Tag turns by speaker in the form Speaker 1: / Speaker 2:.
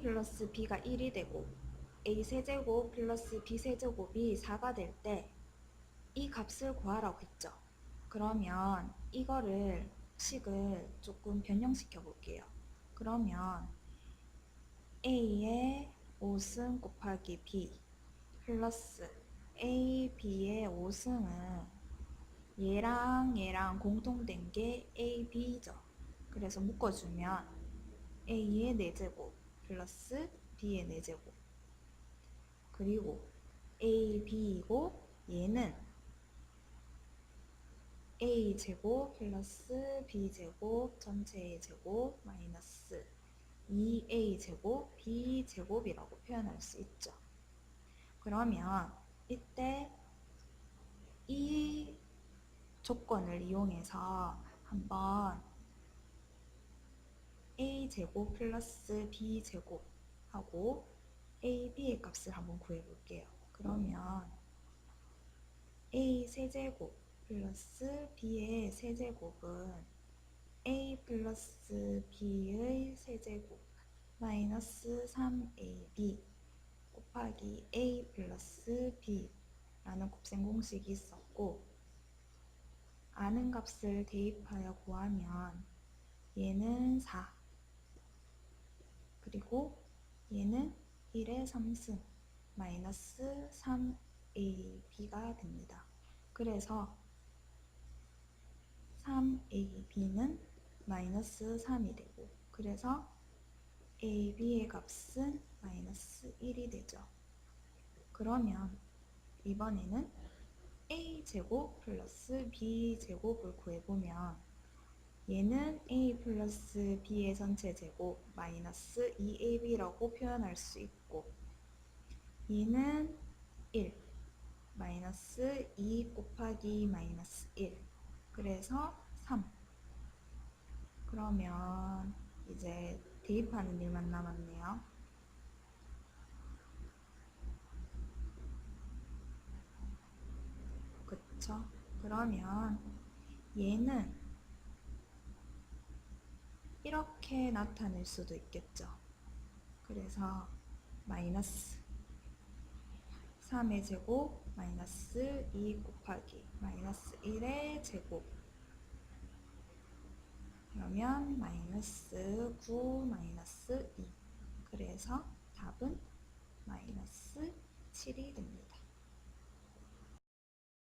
Speaker 1: 플러스 b가 1이 되고 a 세제곱 플러스 b 세제곱이 4가 될 때 이 값을 구하라고 했죠. 그러면 이거를 식을 조금 변형시켜 볼게요. 그러면 a의 5승 곱하기 b 플러스 a, b의 5승은 얘랑 얘랑 공통된 게 a, b죠. 그래서 묶어주면 a의 4제곱 플러스 b의 4제곱 그리고 a, b이고 얘는 a 제곱 플러스 b 제곱 전체의 제곱 마이너스 2a 제곱 b 제곱이라고 표현할 수 있죠. 그러면 이때 이 조건을 이용해서 한번 제곱 플러스 b 제곱 하고 a, b의 값을 한번 구해 볼게요. 그러면 a 세제곱 플러스 b의 세제곱은 a 플러스 b의 세제곱 마이너스 3ab 곱하기 a 플러스 b라는 곱셈 공식이 있었고 아는 값을 대입하여 구하면 얘는 4 그리고 얘는 1의 3승 마이너스 3ab가 됩니다. 그래서 3ab는 마이너스 3이 되고 그래서 ab의 값은 마이너스 1이 되죠. 그러면 이번에는 a제곱 플러스 b제곱을 구해보면 얘는 a 플러스 b의 전체 제곱 마이너스 2ab라고 표현할 수 있고 얘는 1 마이너스 2 곱하기 마이너스 1 그래서 3 그러면 이제 대입하는 일만 남았네요 그쵸? 그러면 얘는 이렇게 나타낼 수도 있겠죠. 그래서 마이너스 3의 제곱 마이너스 2 곱하기 마이너스 1의 제곱 그러면 마이너스 9 마이너스 2 그래서 답은 마이너스 7이 됩니다.